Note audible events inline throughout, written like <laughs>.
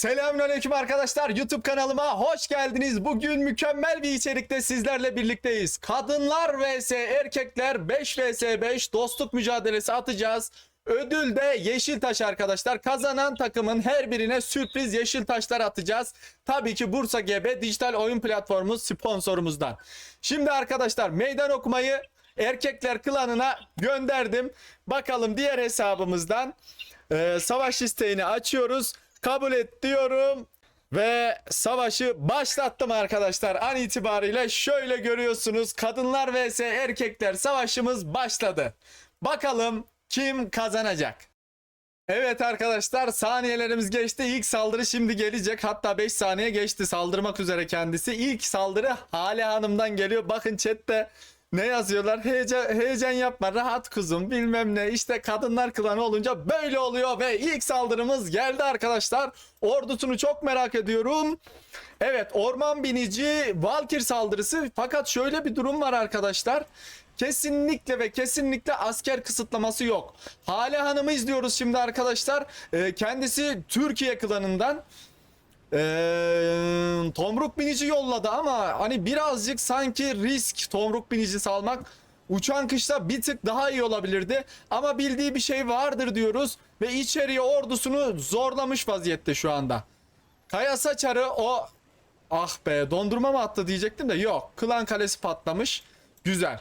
Selamünaleyküm arkadaşlar. YouTube kanalıma hoş geldiniz. Bugün mükemmel bir içerikte sizlerle birlikteyiz. Kadınlar vs erkekler 5 vs 5 dostluk mücadelesi atacağız. Ödül de yeşil taş arkadaşlar. Kazanan takımın her birine sürpriz yeşil taşlar atacağız. Tabii ki Bursa GB dijital oyun platformu sponsorumuzdan. Şimdi arkadaşlar meydan okumayı erkekler klanına gönderdim. Bakalım diğer hesabımızdan ee, savaş isteğini açıyoruz. Kabul et diyorum. Ve savaşı başlattım arkadaşlar. An itibariyle şöyle görüyorsunuz. Kadınlar vs erkekler savaşımız başladı. Bakalım kim kazanacak? Evet arkadaşlar saniyelerimiz geçti. İlk saldırı şimdi gelecek. Hatta 5 saniye geçti saldırmak üzere kendisi. İlk saldırı Hale Hanım'dan geliyor. Bakın chatte ne yazıyorlar? Heyecan, heyecan yapma rahat kuzum bilmem ne. İşte kadınlar klanı olunca böyle oluyor ve ilk saldırımız geldi arkadaşlar. Ordusunu çok merak ediyorum. Evet orman binici Valkir saldırısı fakat şöyle bir durum var arkadaşlar. Kesinlikle ve kesinlikle asker kısıtlaması yok. Hale Hanım'ı izliyoruz şimdi arkadaşlar. Ee, kendisi Türkiye klanından. Ee, tomruk binici yolladı ama hani birazcık sanki risk tomruk binici salmak uçan kışta bir tık daha iyi olabilirdi ama bildiği bir şey vardır diyoruz ve içeriye ordusunu zorlamış vaziyette şu anda. Kaya Saçarı o ah be dondurma mı attı diyecektim de yok klan kalesi patlamış güzel.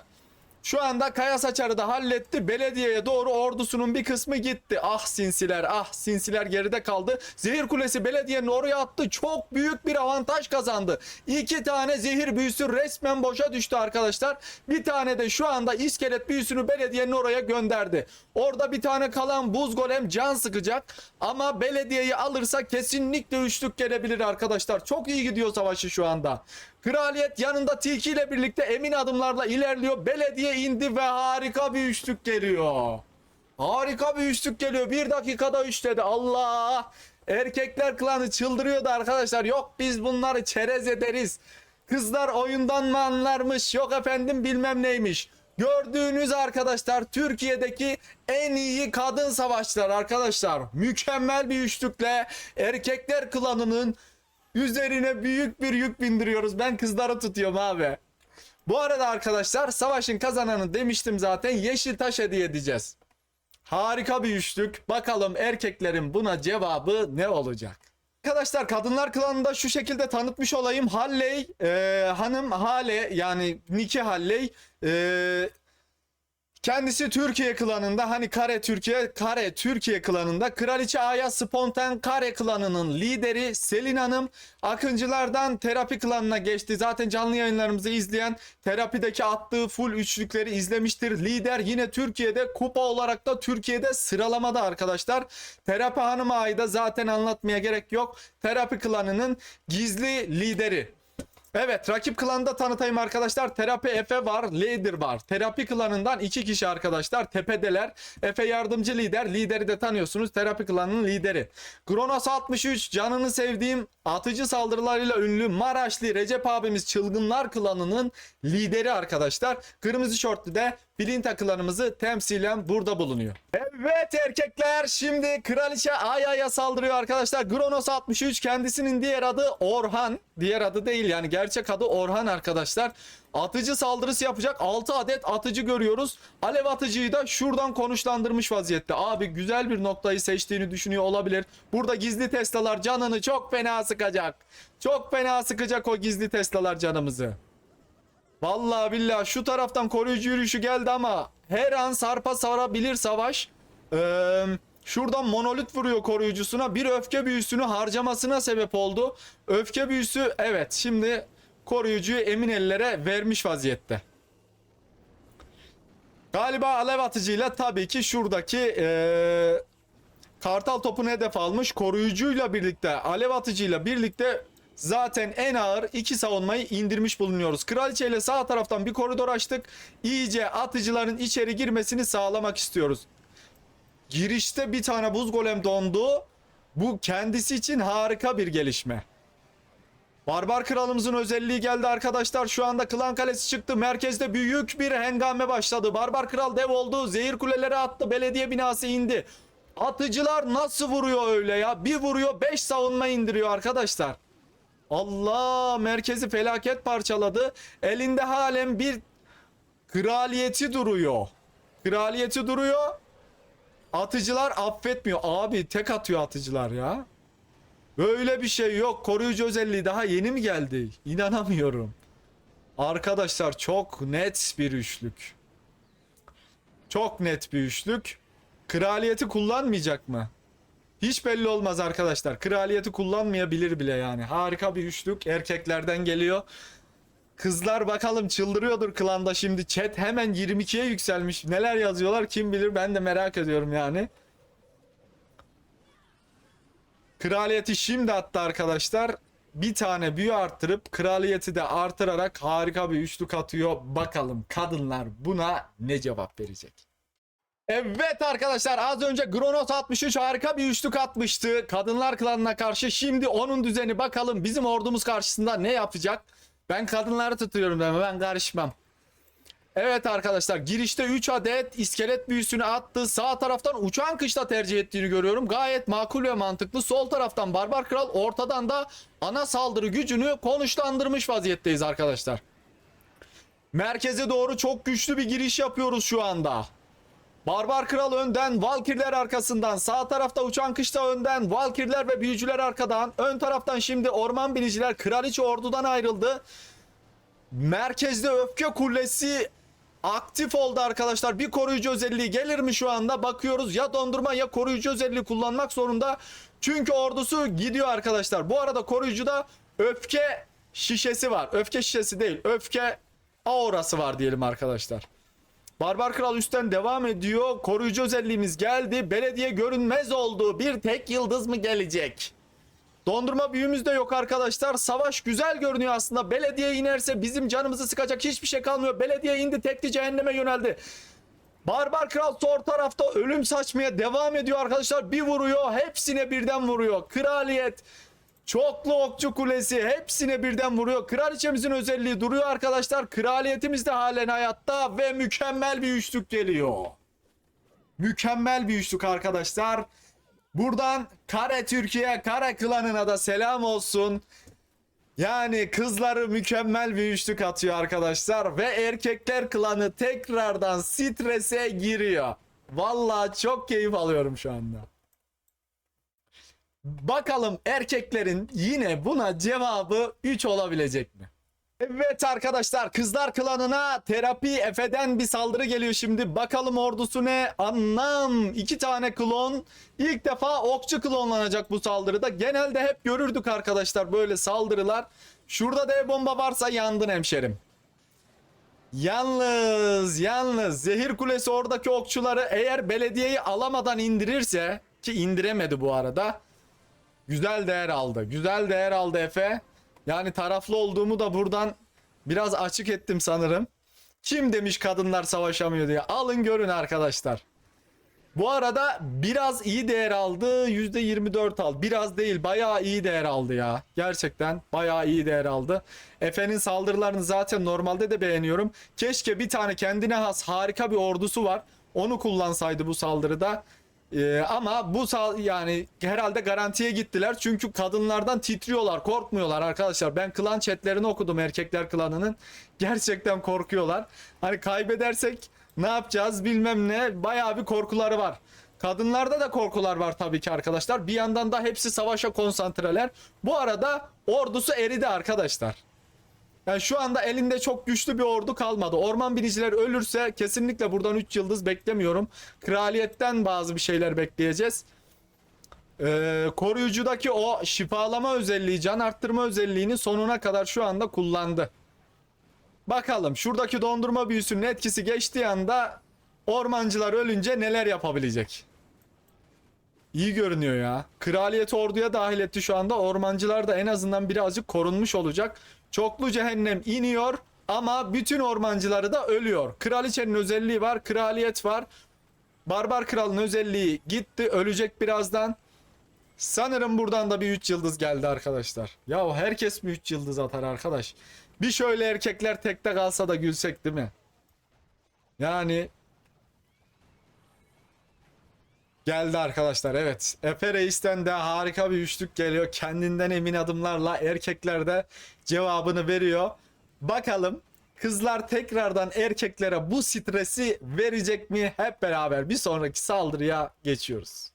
Şu anda Kaya Saçar'ı da halletti. Belediyeye doğru ordusunun bir kısmı gitti. Ah sinsiler ah sinsiler geride kaldı. Zehir Kulesi belediyenin oraya attı. Çok büyük bir avantaj kazandı. İki tane zehir büyüsü resmen boşa düştü arkadaşlar. Bir tane de şu anda iskelet büyüsünü belediyenin oraya gönderdi. Orada bir tane kalan buz golem can sıkacak. Ama belediyeyi alırsa kesinlikle üçlük gelebilir arkadaşlar. Çok iyi gidiyor savaşı şu anda. Kraliyet yanında tilki ile birlikte emin adımlarla ilerliyor. Belediye indi ve harika bir üçlük geliyor. Harika bir üçlük geliyor. Bir dakikada üçledi. Allah! Erkekler klanı çıldırıyordu arkadaşlar. Yok biz bunları çerez ederiz. Kızlar oyundan mı anlarmış? Yok efendim bilmem neymiş. Gördüğünüz arkadaşlar Türkiye'deki en iyi kadın savaşçılar arkadaşlar. Mükemmel bir üçlükle erkekler klanının Üzerine büyük bir yük bindiriyoruz. Ben kızları tutuyorum abi. Bu arada arkadaşlar savaşın kazananı demiştim zaten yeşil taş hediye edeceğiz. Harika bir üçlük. Bakalım erkeklerin buna cevabı ne olacak? Arkadaşlar kadınlar klanında şu şekilde tanıtmış olayım. Halley e, hanım Hale yani Niki Halley e, Kendisi Türkiye klanında hani Kare Türkiye Kare Türkiye klanında Kraliçe Aya Spontan Kare klanının lideri Selin Hanım Akıncılardan terapi klanına geçti. Zaten canlı yayınlarımızı izleyen terapideki attığı full üçlükleri izlemiştir. Lider yine Türkiye'de kupa olarak da Türkiye'de sıralamada arkadaşlar. Terapi Hanım Ağa'yı da zaten anlatmaya gerek yok. Terapi klanının gizli lideri. Evet rakip klanında tanıtayım arkadaşlar. Terapi Efe var, Leader var. Terapi klanından iki kişi arkadaşlar tepedeler. Efe yardımcı lider, lideri de tanıyorsunuz. Terapi klanının lideri. Kronos 63 canını sevdiğim atıcı saldırılarıyla ünlü Maraşlı Recep abimiz Çılgınlar klanının lideri arkadaşlar. Kırmızı şortlu de Bilinta klanımızı temsilen burada bulunuyor. Evet erkekler şimdi Kraliçe Aya'ya saldırıyor arkadaşlar. Kronos 63 kendisinin diğer adı Orhan. Diğer adı değil yani gerçek adı Orhan arkadaşlar. Atıcı saldırısı yapacak 6 adet atıcı görüyoruz. Alev atıcıyı da şuradan konuşlandırmış vaziyette. Abi güzel bir noktayı seçtiğini düşünüyor olabilir. Burada gizli Tesla'lar canını çok fena sıkacak. Çok fena sıkacak o gizli Tesla'lar canımızı. Vallahi billahi şu taraftan koruyucu yürüyüşü geldi ama her an sarpa sarabilir savaş. Ee, şuradan monolit vuruyor koruyucusuna. Bir öfke büyüsünü harcamasına sebep oldu. Öfke büyüsü evet şimdi koruyucuyu emin ellere vermiş vaziyette. Galiba alev atıcıyla tabii ki şuradaki ee, kartal topunu hedef almış. Koruyucuyla birlikte alev atıcıyla birlikte zaten en ağır iki savunmayı indirmiş bulunuyoruz. Kraliçe ile sağ taraftan bir koridor açtık. İyice atıcıların içeri girmesini sağlamak istiyoruz. Girişte bir tane buz golem dondu. Bu kendisi için harika bir gelişme. Barbar kralımızın özelliği geldi arkadaşlar. Şu anda klan kalesi çıktı. Merkezde büyük bir hengame başladı. Barbar kral dev oldu. Zehir kuleleri attı. Belediye binası indi. Atıcılar nasıl vuruyor öyle ya? Bir vuruyor 5 savunma indiriyor arkadaşlar. Allah merkezi felaket parçaladı. Elinde halen bir kraliyeti duruyor. Kraliyeti duruyor. Atıcılar affetmiyor. Abi tek atıyor atıcılar ya. Böyle bir şey yok. Koruyucu özelliği daha yeni mi geldi? İnanamıyorum. Arkadaşlar çok net bir üçlük. Çok net bir üçlük. Kraliyeti kullanmayacak mı? Hiç belli olmaz arkadaşlar. Kraliyeti kullanmayabilir bile yani. Harika bir üçlük. Erkeklerden geliyor. Kızlar bakalım çıldırıyordur klanda şimdi. Chat hemen 22'ye yükselmiş. Neler yazıyorlar kim bilir ben de merak ediyorum yani. Kraliyeti şimdi attı arkadaşlar. Bir tane büyü arttırıp kraliyeti de artırarak harika bir üçlük atıyor. Bakalım kadınlar buna ne cevap verecek? Evet arkadaşlar az önce Kronos 63 harika bir üçlük atmıştı. Kadınlar klanına karşı şimdi onun düzeni bakalım bizim ordumuz karşısında ne yapacak? Ben kadınları tutuyorum ben, ben karışmam. Evet arkadaşlar girişte 3 adet iskelet büyüsünü attı. Sağ taraftan uçan kışla tercih ettiğini görüyorum. Gayet makul ve mantıklı. Sol taraftan Barbar Kral ortadan da ana saldırı gücünü konuşlandırmış vaziyetteyiz arkadaşlar. Merkeze doğru çok güçlü bir giriş yapıyoruz şu anda. Barbar Kral önden, Valkirler arkasından, sağ tarafta uçan kışta önden, Valkirler ve büyücüler arkadan, ön taraftan şimdi orman biniciler kraliçe ordudan ayrıldı. Merkezde öfke kulesi aktif oldu arkadaşlar. Bir koruyucu özelliği gelir mi şu anda? Bakıyoruz ya dondurma ya koruyucu özelliği kullanmak zorunda. Çünkü ordusu gidiyor arkadaşlar. Bu arada koruyucuda öfke şişesi var. Öfke şişesi değil. Öfke aurası var diyelim arkadaşlar. Barbar Kral üstten devam ediyor. Koruyucu özelliğimiz geldi. Belediye görünmez oldu. Bir tek yıldız mı gelecek? Dondurma büyümüz de yok arkadaşlar. Savaş güzel görünüyor aslında. Belediye inerse bizim canımızı sıkacak hiçbir şey kalmıyor. Belediye indi tekli cehenneme yöneldi. Barbar Kral sol tarafta ölüm saçmaya devam ediyor arkadaşlar. Bir vuruyor hepsine birden vuruyor. Kraliyet Çoklu okçu kulesi hepsine birden vuruyor. Kraliçemizin özelliği duruyor arkadaşlar. Kraliyetimiz de halen hayatta ve mükemmel bir üçlük geliyor. Mükemmel bir üçlük arkadaşlar. Buradan Kare Türkiye, Kare klanına da selam olsun. Yani kızları mükemmel bir üçlük atıyor arkadaşlar ve erkekler klanı tekrardan strese giriyor. Vallahi çok keyif alıyorum şu anda. Bakalım erkeklerin yine buna cevabı 3 olabilecek mi? Evet arkadaşlar kızlar klanına terapi Efe'den bir saldırı geliyor şimdi. Bakalım ordusu ne? Anlam. iki tane klon. İlk defa okçu klonlanacak bu saldırıda. Genelde hep görürdük arkadaşlar böyle saldırılar. Şurada dev bomba varsa yandın hemşerim. Yalnız yalnız zehir kulesi oradaki okçuları eğer belediyeyi alamadan indirirse ki indiremedi bu arada. Güzel değer aldı. Güzel değer aldı Efe. Yani taraflı olduğumu da buradan biraz açık ettim sanırım. Kim demiş kadınlar savaşamıyor diye. Alın görün arkadaşlar. Bu arada biraz iyi değer aldı. %24 aldı. Biraz değil bayağı iyi değer aldı ya. Gerçekten bayağı iyi değer aldı. Efe'nin saldırılarını zaten normalde de beğeniyorum. Keşke bir tane kendine has harika bir ordusu var. Onu kullansaydı bu saldırıda. Ee, ama bu yani herhalde garantiye gittiler. Çünkü kadınlardan titriyorlar, korkmuyorlar arkadaşlar. Ben klan chatlerini okudum erkekler klanının. Gerçekten korkuyorlar. Hani kaybedersek ne yapacağız bilmem ne. Bayağı bir korkuları var. Kadınlarda da korkular var tabii ki arkadaşlar. Bir yandan da hepsi savaşa konsantreler. Bu arada ordusu eridi arkadaşlar. Yani şu anda elinde çok güçlü bir ordu kalmadı. Orman biniciler ölürse kesinlikle buradan 3 yıldız beklemiyorum. Kraliyetten bazı bir şeyler bekleyeceğiz. Ee, koruyucudaki o şifalama özelliği, can arttırma özelliğini sonuna kadar şu anda kullandı. Bakalım şuradaki dondurma büyüsünün etkisi geçtiği anda ormancılar ölünce neler yapabilecek? İyi görünüyor ya. Kraliyet orduya dahil etti şu anda. Ormancılar da en azından birazcık korunmuş olacak. Çoklu cehennem iniyor ama bütün ormancıları da ölüyor. Kraliçenin özelliği var, kraliyet var. Barbar kralın özelliği gitti, ölecek birazdan. Sanırım buradan da bir 3 yıldız geldi arkadaşlar. Ya herkes mi 3 yıldız atar arkadaş? Bir şöyle erkekler tekte kalsa da gülsek değil mi? Yani Geldi arkadaşlar evet. Efe Reis'ten de harika bir üçlük geliyor. Kendinden emin adımlarla erkekler de cevabını veriyor. Bakalım kızlar tekrardan erkeklere bu stresi verecek mi? Hep beraber bir sonraki saldırıya geçiyoruz.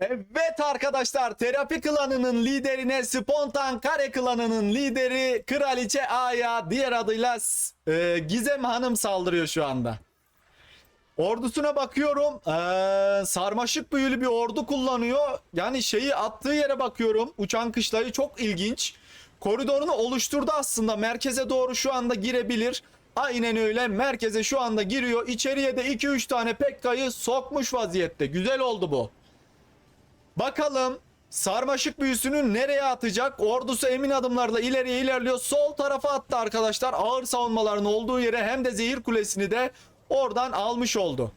Evet arkadaşlar terapi klanının liderine spontan kare klanının lideri Kraliçe Aya diğer adıyla e, Gizem Hanım saldırıyor şu anda. Ordusuna bakıyorum. Ee, sarmaşık büyülü bir ordu kullanıyor. Yani şeyi attığı yere bakıyorum. Uçan kışlayı çok ilginç. Koridorunu oluşturdu aslında. Merkeze doğru şu anda girebilir. Aynen öyle. Merkeze şu anda giriyor. İçeriye de 2-3 tane Pekka'yı sokmuş vaziyette. Güzel oldu bu. Bakalım sarmaşık büyüsünü nereye atacak? Ordusu emin adımlarla ileriye ilerliyor. Sol tarafa attı arkadaşlar. Ağır savunmaların olduğu yere hem de zehir kulesini de oradan almış oldu.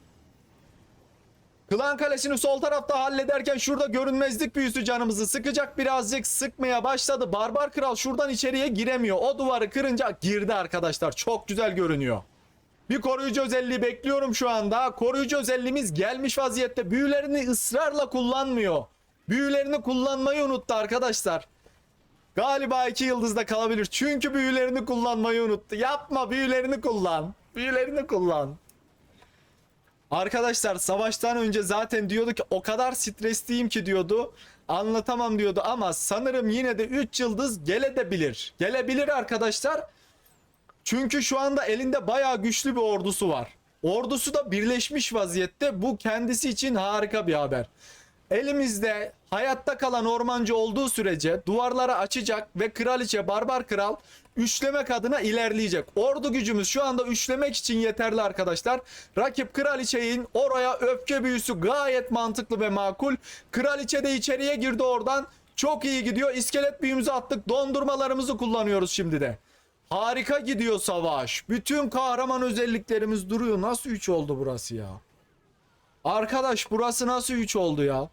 Klan kalesini sol tarafta hallederken şurada görünmezlik büyüsü canımızı sıkacak birazcık sıkmaya başladı. Barbar kral şuradan içeriye giremiyor. O duvarı kırınca girdi arkadaşlar. Çok güzel görünüyor. Bir koruyucu özelliği bekliyorum şu anda. Koruyucu özelliğimiz gelmiş vaziyette. Büyülerini ısrarla kullanmıyor. Büyülerini kullanmayı unuttu arkadaşlar. Galiba iki yıldızda kalabilir. Çünkü büyülerini kullanmayı unuttu. Yapma büyülerini kullan. Büyülerini kullan. Arkadaşlar savaştan önce zaten diyordu ki o kadar stresliyim ki diyordu. Anlatamam diyordu ama sanırım yine de 3 yıldız gelebilir. Gelebilir arkadaşlar. Çünkü şu anda elinde bayağı güçlü bir ordusu var. Ordusu da birleşmiş vaziyette. Bu kendisi için harika bir haber. Elimizde hayatta kalan ormancı olduğu sürece duvarları açacak ve kraliçe barbar kral üçlemek adına ilerleyecek. Ordu gücümüz şu anda üçlemek için yeterli arkadaşlar. Rakip kraliçeyin oraya öfke büyüsü gayet mantıklı ve makul. Kraliçe de içeriye girdi oradan. Çok iyi gidiyor. İskelet büyümüzü attık. Dondurmalarımızı kullanıyoruz şimdi de. Harika gidiyor savaş. Bütün kahraman özelliklerimiz duruyor. Nasıl 3 oldu burası ya? Arkadaş burası nasıl 3 oldu ya?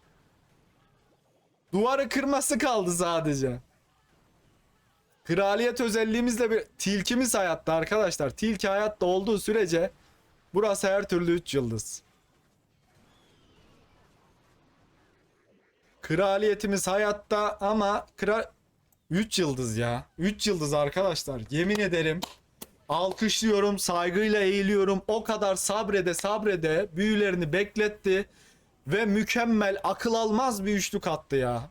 Duvarı kırması kaldı sadece. Kraliyet özelliğimizle bir tilkimiz hayatta arkadaşlar. Tilki hayatta olduğu sürece burası her türlü 3 yıldız. Kraliyetimiz hayatta ama kral 3 yıldız ya. 3 yıldız arkadaşlar. Yemin ederim. Alkışlıyorum, saygıyla eğiliyorum. O kadar sabrede sabrede büyülerini bekletti ve mükemmel, akıl almaz bir üçlük attı ya.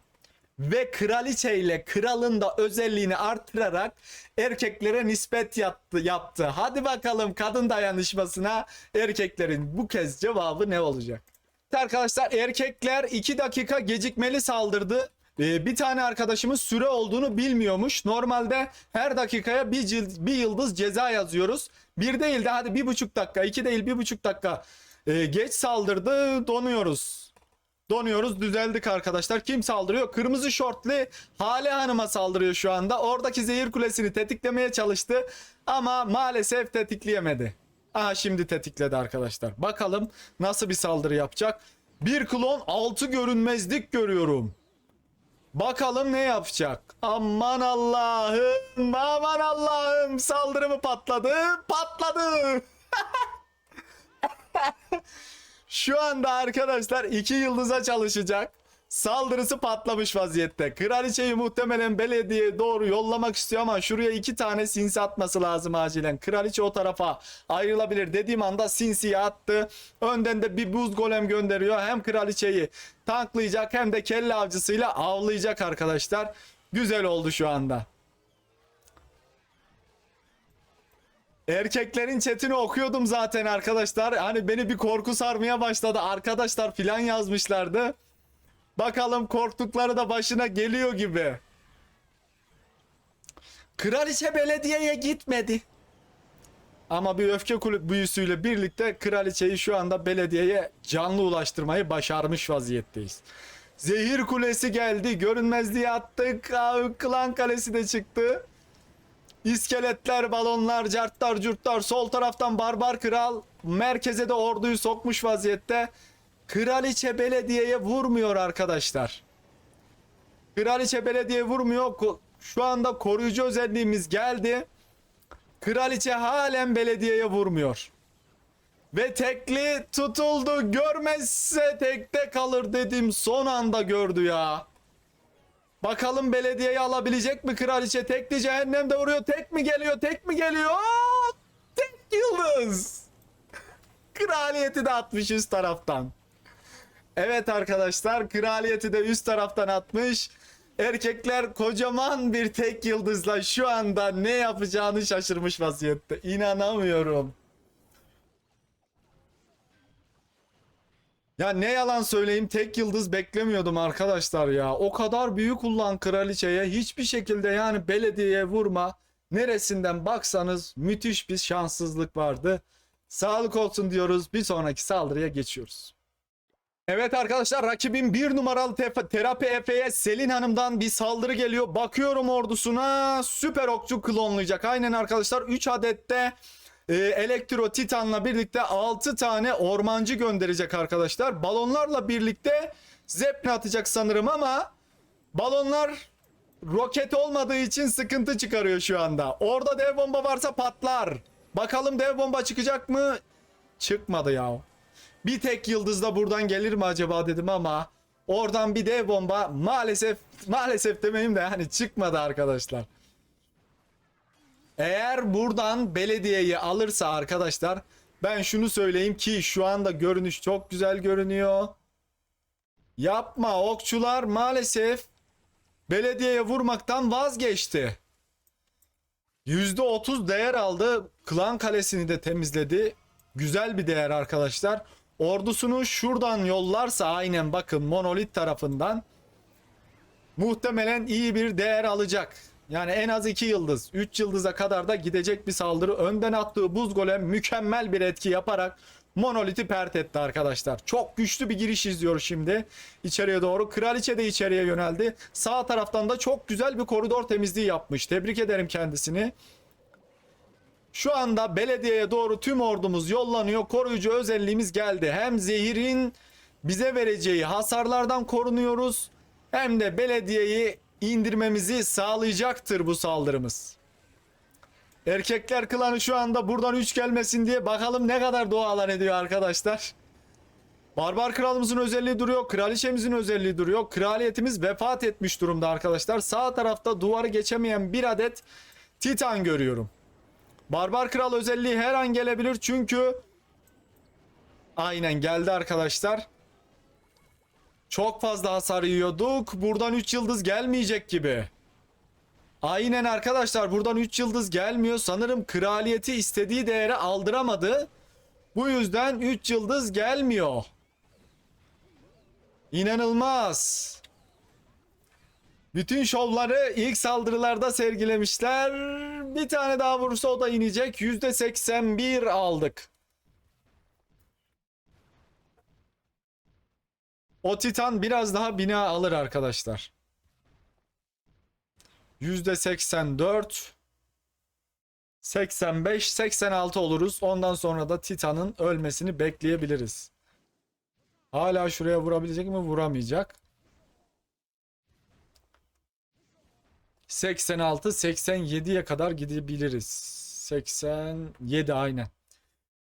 Ve kraliçe ile kralın da özelliğini artırarak erkeklere nispet yaptı, yaptı. Hadi bakalım kadın dayanışmasına erkeklerin bu kez cevabı ne olacak? Arkadaşlar erkekler 2 dakika gecikmeli saldırdı. Ee, bir tane arkadaşımız süre olduğunu bilmiyormuş. Normalde her dakikaya bir, cil- bir yıldız ceza yazıyoruz. Bir değil de hadi bir buçuk dakika, iki değil bir buçuk dakika ee, geç saldırdı donuyoruz. Donuyoruz düzeldik arkadaşlar. Kim saldırıyor? Kırmızı şortlu Hale Hanım'a saldırıyor şu anda. Oradaki zehir kulesini tetiklemeye çalıştı. Ama maalesef tetikleyemedi. Aha şimdi tetikledi arkadaşlar. Bakalım nasıl bir saldırı yapacak. Bir klon 6 görünmezlik görüyorum. Bakalım ne yapacak? Aman Allah'ım, aman Allah'ım saldırı mı patladı? Patladı. <laughs> <laughs> Şu anda arkadaşlar iki yıldıza çalışacak. Saldırısı patlamış vaziyette. Kraliçeyi muhtemelen belediyeye doğru yollamak istiyor ama şuraya iki tane sinsi atması lazım acilen. Kraliçe o tarafa ayrılabilir dediğim anda sinsiyi attı. Önden de bir buz golem gönderiyor. Hem kraliçeyi tanklayacak hem de kelle avcısıyla avlayacak arkadaşlar. Güzel oldu şu anda. Erkeklerin chatini okuyordum zaten arkadaşlar. Hani beni bir korku sarmaya başladı. Arkadaşlar filan yazmışlardı. Bakalım korktukları da başına geliyor gibi. Kraliçe belediyeye gitmedi. Ama bir öfke kulüp büyüsüyle birlikte kraliçeyi şu anda belediyeye canlı ulaştırmayı başarmış vaziyetteyiz. Zehir kulesi geldi. Görünmezliği attık. Aa, Klan kalesi de çıktı. İskeletler, balonlar, cartlar, curtlar. Sol taraftan barbar kral. Merkeze de orduyu sokmuş vaziyette. Kraliçe belediyeye vurmuyor arkadaşlar. Kraliçe belediye vurmuyor. Şu anda koruyucu özelliğimiz geldi. Kraliçe halen belediyeye vurmuyor. Ve tekli tutuldu. Görmezse tekte kalır dedim. Son anda gördü ya. Bakalım belediyeyi alabilecek mi kraliçe? Tekli cehennemde vuruyor. Tek mi geliyor? Tek mi geliyor? Tek yıldız. <laughs> Kraliyeti de atmış üst taraftan. Evet arkadaşlar kraliyeti de üst taraftan atmış. Erkekler kocaman bir tek yıldızla şu anda ne yapacağını şaşırmış vaziyette. İnanamıyorum. Ya ne yalan söyleyeyim tek yıldız beklemiyordum arkadaşlar ya. O kadar büyük ulan kraliçeye hiçbir şekilde yani belediyeye vurma. Neresinden baksanız müthiş bir şanssızlık vardı. Sağlık olsun diyoruz. Bir sonraki saldırıya geçiyoruz. Evet arkadaşlar rakibin bir numaralı terapi Efe'ye Selin Hanım'dan bir saldırı geliyor. Bakıyorum ordusuna süper okçu klonlayacak. Aynen arkadaşlar 3 adette e, Elektro Titan'la birlikte 6 tane ormancı gönderecek arkadaşlar. Balonlarla birlikte Zeppelin atacak sanırım ama balonlar roket olmadığı için sıkıntı çıkarıyor şu anda. Orada dev bomba varsa patlar. Bakalım dev bomba çıkacak mı? Çıkmadı ya. Bir tek yıldız da buradan gelir mi acaba dedim ama oradan bir dev bomba maalesef maalesef demeyeyim de hani çıkmadı arkadaşlar. Eğer buradan belediyeyi alırsa arkadaşlar ben şunu söyleyeyim ki şu anda görünüş çok güzel görünüyor. Yapma okçular maalesef belediyeye vurmaktan vazgeçti. %30 değer aldı. Klan kalesini de temizledi. Güzel bir değer arkadaşlar. Ordusunu şuradan yollarsa aynen bakın monolit tarafından muhtemelen iyi bir değer alacak. Yani en az 2 yıldız, 3 yıldıza kadar da gidecek bir saldırı. Önden attığı buz golem mükemmel bir etki yaparak monoliti pert etti arkadaşlar. Çok güçlü bir giriş izliyor şimdi içeriye doğru. Kraliçe de içeriye yöneldi. Sağ taraftan da çok güzel bir koridor temizliği yapmış. Tebrik ederim kendisini. Şu anda belediyeye doğru tüm ordumuz yollanıyor. Koruyucu özelliğimiz geldi. Hem zehirin bize vereceği hasarlardan korunuyoruz. Hem de belediyeyi indirmemizi sağlayacaktır bu saldırımız. Erkekler klanı şu anda buradan 3 gelmesin diye bakalım ne kadar dua alan ediyor arkadaşlar. Barbar kralımızın özelliği duruyor. Kraliçemizin özelliği duruyor. Kraliyetimiz vefat etmiş durumda arkadaşlar. Sağ tarafta duvarı geçemeyen bir adet Titan görüyorum. Barbar kral özelliği her an gelebilir çünkü aynen geldi arkadaşlar. Çok fazla hasar yiyorduk. Buradan 3 yıldız gelmeyecek gibi. Aynen arkadaşlar buradan 3 yıldız gelmiyor. Sanırım kraliyeti istediği değere aldıramadı. Bu yüzden 3 yıldız gelmiyor. İnanılmaz. Bütün şovları ilk saldırılarda sergilemişler. Bir tane daha vurursa o da inecek. %81 aldık. O Titan biraz daha bina alır arkadaşlar. %84 85 86 oluruz. Ondan sonra da Titan'ın ölmesini bekleyebiliriz. Hala şuraya vurabilecek mi? Vuramayacak. 86 87'ye kadar gidebiliriz. 87 aynen.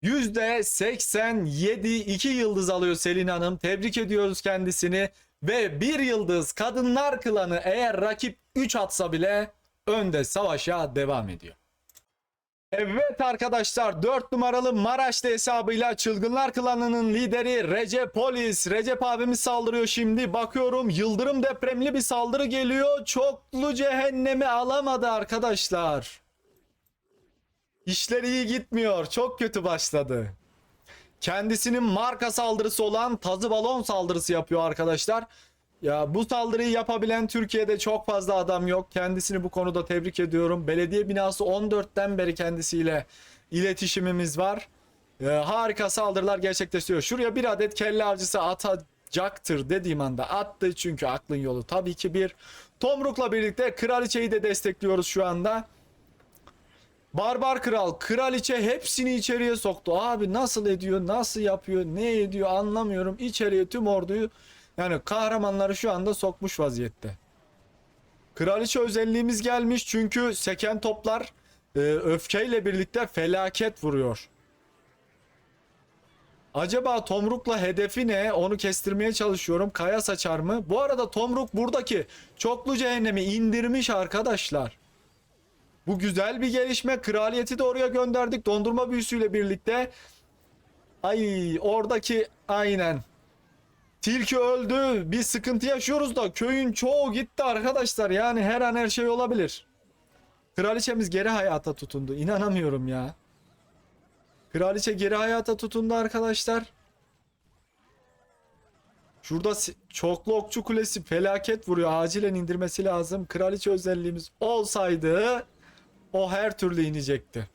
%87 2 yıldız alıyor Selin Hanım. Tebrik ediyoruz kendisini. Ve bir yıldız kadınlar klanı eğer rakip 3 atsa bile önde savaşa devam ediyor. Evet arkadaşlar 4 numaralı Maraşlı hesabıyla Çılgınlar Klanı'nın lideri Recep Polis. Recep abimiz saldırıyor şimdi. Bakıyorum yıldırım depremli bir saldırı geliyor. Çoklu cehennemi alamadı arkadaşlar. İşler iyi gitmiyor. Çok kötü başladı. Kendisinin marka saldırısı olan tazı balon saldırısı yapıyor arkadaşlar. Ya bu saldırıyı yapabilen Türkiye'de çok fazla adam yok. Kendisini bu konuda tebrik ediyorum. Belediye binası 14'ten beri kendisiyle iletişimimiz var. Ee, harika saldırılar gerçekleştiriyor. Şuraya bir adet kelle avcısı atacaktır dediğim anda attı çünkü aklın yolu tabii ki bir. Tomruk'la birlikte kraliçeyi de destekliyoruz şu anda. Barbar kral, kraliçe hepsini içeriye soktu. Abi nasıl ediyor, nasıl yapıyor, ne ediyor anlamıyorum. İçeriye tüm orduyu yani kahramanları şu anda sokmuş vaziyette. Kraliçe özelliğimiz gelmiş çünkü seken toplar e, öfkeyle birlikte felaket vuruyor. Acaba Tomruk'la hedefi ne? Onu kestirmeye çalışıyorum. Kaya saçar mı? Bu arada Tomruk buradaki çoklu cehennemi indirmiş arkadaşlar. Bu güzel bir gelişme. Kraliyeti de oraya gönderdik. Dondurma büyüsüyle birlikte. Ay oradaki aynen. Tilki öldü. Bir sıkıntı yaşıyoruz da köyün çoğu gitti arkadaşlar. Yani her an her şey olabilir. Kraliçemiz geri hayata tutundu. İnanamıyorum ya. Kraliçe geri hayata tutundu arkadaşlar. Şurada çoklu okçu kulesi felaket vuruyor. Acilen indirmesi lazım. Kraliçe özelliğimiz olsaydı o her türlü inecekti.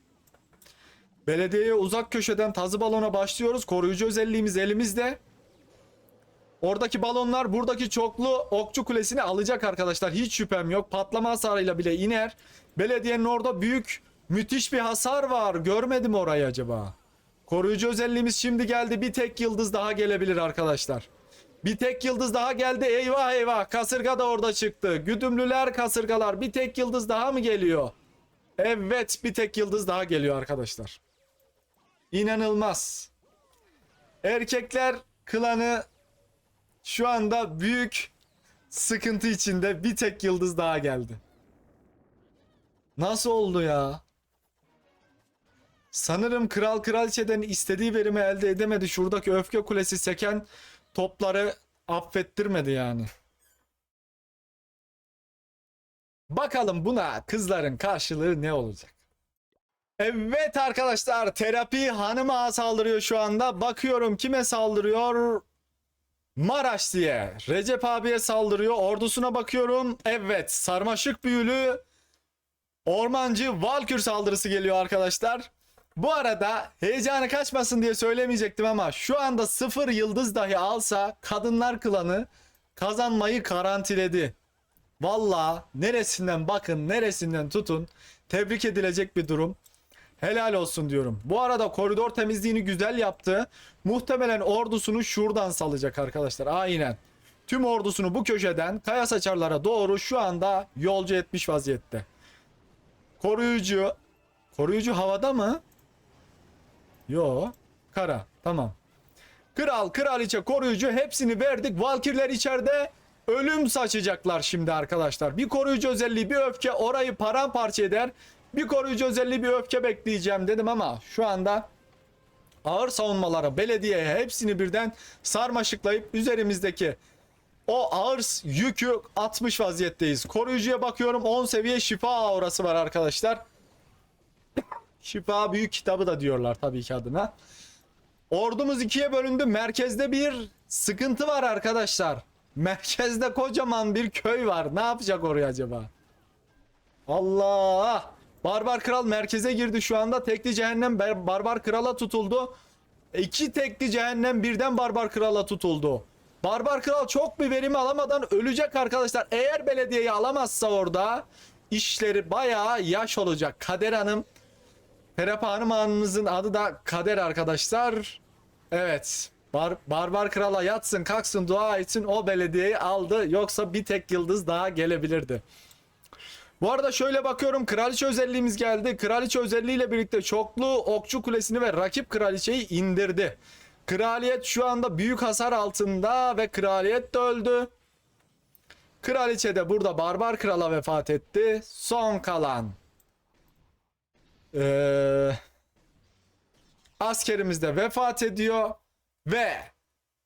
Belediyeye uzak köşeden tazı balona başlıyoruz. Koruyucu özelliğimiz elimizde. Oradaki balonlar buradaki çoklu okçu kulesini alacak arkadaşlar. Hiç şüphem yok. Patlama hasarıyla bile iner. Belediyenin orada büyük müthiş bir hasar var. Görmedim orayı acaba. Koruyucu özelliğimiz şimdi geldi. Bir tek yıldız daha gelebilir arkadaşlar. Bir tek yıldız daha geldi. Eyvah eyvah. Kasırga da orada çıktı. Güdümlüler kasırgalar. Bir tek yıldız daha mı geliyor? Evet bir tek yıldız daha geliyor arkadaşlar. İnanılmaz. Erkekler klanı şu anda büyük sıkıntı içinde bir tek yıldız daha geldi. Nasıl oldu ya? Sanırım kral kraliçeden istediği verimi elde edemedi. Şuradaki öfke kulesi seken topları affettirmedi yani. Bakalım buna kızların karşılığı ne olacak? Evet arkadaşlar terapi hanıma saldırıyor şu anda. Bakıyorum kime saldırıyor? Maraş diye. Recep abiye saldırıyor. Ordusuna bakıyorum. Evet sarmaşık büyülü ormancı Valkür saldırısı geliyor arkadaşlar. Bu arada heyecanı kaçmasın diye söylemeyecektim ama şu anda sıfır yıldız dahi alsa kadınlar klanı kazanmayı garantiledi. Valla neresinden bakın neresinden tutun tebrik edilecek bir durum. Helal olsun diyorum. Bu arada koridor temizliğini güzel yaptı. Muhtemelen ordusunu şuradan salacak arkadaşlar. Aynen. Tüm ordusunu bu köşeden kaya saçarlara doğru şu anda yolcu etmiş vaziyette. Koruyucu. Koruyucu havada mı? Yo. Kara. Tamam. Kral, kraliçe, koruyucu hepsini verdik. Valkirler içeride ölüm saçacaklar şimdi arkadaşlar. Bir koruyucu özelliği, bir öfke orayı paramparça eder. Bir koruyucu özelliği, bir öfke bekleyeceğim dedim ama şu anda ağır savunmalara, belediyeye hepsini birden sarmaşıklayıp üzerimizdeki o ağır yükü atmış vaziyetteyiz. Koruyucuya bakıyorum 10 seviye şifa aurası var arkadaşlar. Şifa büyük kitabı da diyorlar tabii ki adına. Ordumuz ikiye bölündü. Merkezde bir sıkıntı var arkadaşlar. Merkezde kocaman bir köy var. Ne yapacak oraya acaba? Allah! Barbar Kral merkeze girdi şu anda. Tekli cehennem bar- Barbar Kral'a tutuldu. İki tekli cehennem birden Barbar Kral'a tutuldu. Barbar Kral çok bir verim alamadan ölecek arkadaşlar. Eğer belediyeyi alamazsa orada işleri bayağı yaş olacak. Kader Hanım Serap Hanım Hanım'ızın adı da Kader arkadaşlar. Evet. Bar Barbar Kral'a yatsın kalksın dua etsin o belediyeyi aldı. Yoksa bir tek yıldız daha gelebilirdi. Bu arada şöyle bakıyorum kraliçe özelliğimiz geldi. Kraliçe özelliğiyle birlikte çoklu okçu kulesini ve rakip kraliçeyi indirdi. Kraliyet şu anda büyük hasar altında ve kraliyet de öldü. Kraliçe de burada barbar krala vefat etti. Son kalan ee, askerimiz de vefat ediyor ve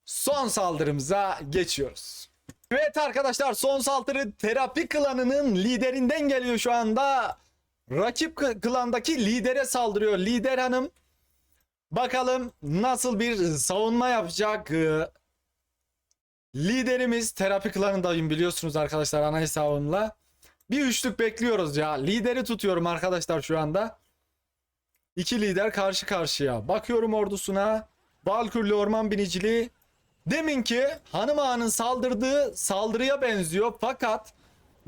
son saldırımıza geçiyoruz. Evet arkadaşlar son saldırı terapi klanının liderinden geliyor şu anda. Rakip klandaki lidere saldırıyor. Lider hanım bakalım nasıl bir savunma yapacak. Ee, Liderimiz terapi klanındayım biliyorsunuz arkadaşlar ana hesabımla. Bir üçlük bekliyoruz ya. Lideri tutuyorum arkadaşlar şu anda. İki lider karşı karşıya. Bakıyorum ordusuna. Balkürlü orman biniciliği. Deminki hanım ağanın saldırdığı saldırıya benziyor. Fakat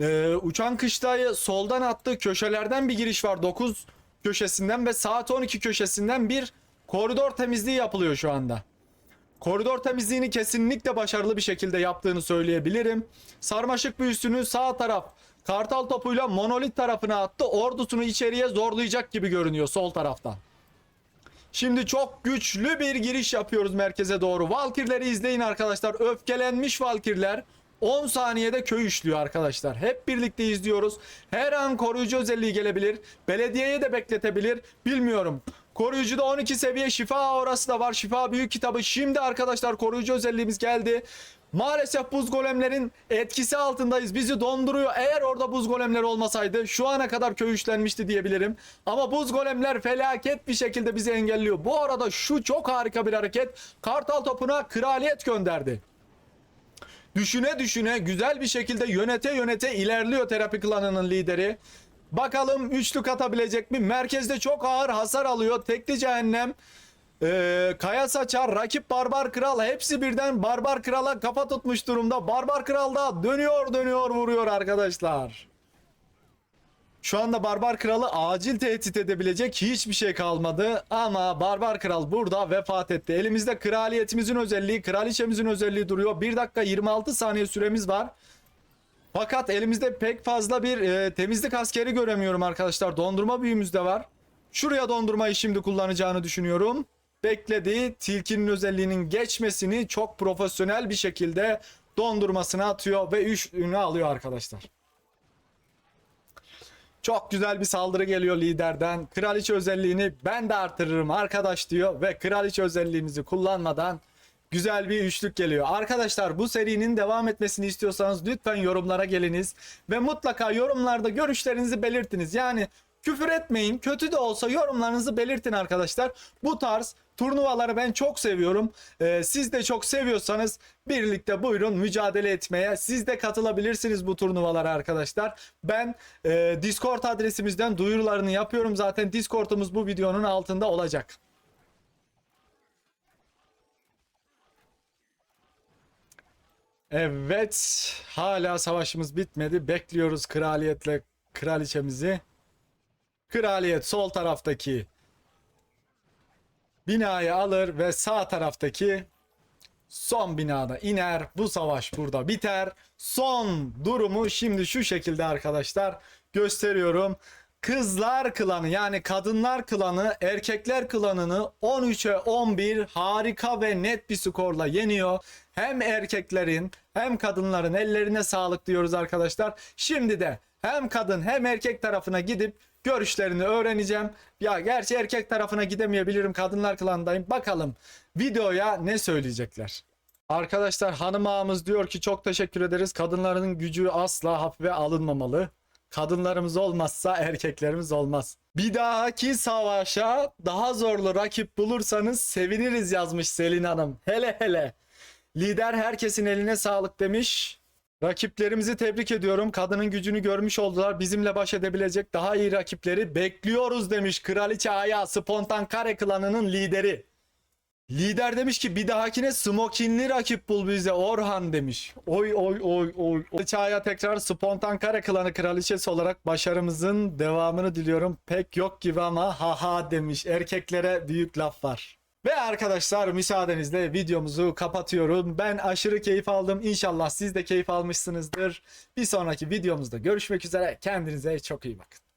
e, uçan kışlayı soldan attığı köşelerden bir giriş var. 9 köşesinden ve saat 12 köşesinden bir koridor temizliği yapılıyor şu anda. Koridor temizliğini kesinlikle başarılı bir şekilde yaptığını söyleyebilirim. Sarmaşık büyüsünü sağ taraf kartal topuyla monolit tarafına attı. Ordusunu içeriye zorlayacak gibi görünüyor sol taraftan. Şimdi çok güçlü bir giriş yapıyoruz merkeze doğru. Valkirleri izleyin arkadaşlar. Öfkelenmiş Valkirler 10 saniyede köy işliyor arkadaşlar. Hep birlikte izliyoruz. Her an koruyucu özelliği gelebilir. Belediyeye de bekletebilir. Bilmiyorum. Koruyucuda 12 seviye şifa orası da var. Şifa büyük kitabı. Şimdi arkadaşlar koruyucu özelliğimiz geldi. Maalesef buz golemlerin etkisi altındayız. Bizi donduruyor. Eğer orada buz golemleri olmasaydı şu ana kadar köy işlenmişti diyebilirim. Ama buz golemler felaket bir şekilde bizi engelliyor. Bu arada şu çok harika bir hareket. Kartal topuna kraliyet gönderdi düşüne düşüne güzel bir şekilde yönete yönete ilerliyor terapi klanının lideri. Bakalım üçlük atabilecek mi? Merkezde çok ağır hasar alıyor. Tekli cehennem. Ee, Kaya Saçar, rakip Barbar Kral hepsi birden Barbar Kral'a kafa tutmuş durumda. Barbar Kral da dönüyor dönüyor vuruyor arkadaşlar. Şu anda Barbar Kral'ı acil tehdit edebilecek hiçbir şey kalmadı. Ama Barbar Kral burada vefat etti. Elimizde kraliyetimizin özelliği, kraliçemizin özelliği duruyor. 1 dakika 26 saniye süremiz var. Fakat elimizde pek fazla bir e, temizlik askeri göremiyorum arkadaşlar. Dondurma büyümüz de var. Şuraya dondurmayı şimdi kullanacağını düşünüyorum. Bekledi. Tilkinin özelliğinin geçmesini çok profesyonel bir şekilde dondurmasına atıyor ve 3 ünü alıyor arkadaşlar. Çok güzel bir saldırı geliyor liderden. Kraliçe özelliğini ben de artırırım arkadaş diyor ve kraliçe özelliğimizi kullanmadan güzel bir üçlük geliyor. Arkadaşlar bu serinin devam etmesini istiyorsanız lütfen yorumlara geliniz ve mutlaka yorumlarda görüşlerinizi belirtiniz. Yani küfür etmeyin. Kötü de olsa yorumlarınızı belirtin arkadaşlar. Bu tarz turnuvaları ben çok seviyorum. Ee, siz de çok seviyorsanız birlikte buyurun mücadele etmeye. Siz de katılabilirsiniz bu turnuvalara arkadaşlar. Ben e, Discord adresimizden duyurularını yapıyorum. Zaten Discord'umuz bu videonun altında olacak. Evet, hala savaşımız bitmedi. Bekliyoruz kraliyetle kraliçemizi. Kraliyet sol taraftaki binayı alır ve sağ taraftaki son binada iner. Bu savaş burada biter. Son durumu şimdi şu şekilde arkadaşlar gösteriyorum. Kızlar klanı yani kadınlar klanı erkekler klanını 13'e 11 harika ve net bir skorla yeniyor. Hem erkeklerin hem kadınların ellerine sağlık diyoruz arkadaşlar. Şimdi de hem kadın hem erkek tarafına gidip görüşlerini öğreneceğim. Ya gerçi erkek tarafına gidemeyebilirim. Kadınlar klanındayım. Bakalım videoya ne söyleyecekler. Arkadaşlar hanım ağamız diyor ki çok teşekkür ederiz. Kadınların gücü asla hafife alınmamalı. Kadınlarımız olmazsa erkeklerimiz olmaz. Bir dahaki savaşa daha zorlu rakip bulursanız seviniriz yazmış Selin Hanım. Hele hele. Lider herkesin eline sağlık demiş. Rakiplerimizi tebrik ediyorum. Kadının gücünü görmüş oldular. Bizimle baş edebilecek daha iyi rakipleri bekliyoruz demiş. Kraliçe Aya Spontan Kare klanının lideri. Lider demiş ki bir dahakine smokinli rakip bul bize Orhan demiş. Oy oy oy oy. Kraliçe tekrar Spontan Kare klanı kraliçesi olarak başarımızın devamını diliyorum. Pek yok gibi ama haha demiş. Erkeklere büyük laf var. Ve arkadaşlar müsaadenizle videomuzu kapatıyorum. Ben aşırı keyif aldım. İnşallah siz de keyif almışsınızdır. Bir sonraki videomuzda görüşmek üzere. Kendinize çok iyi bakın.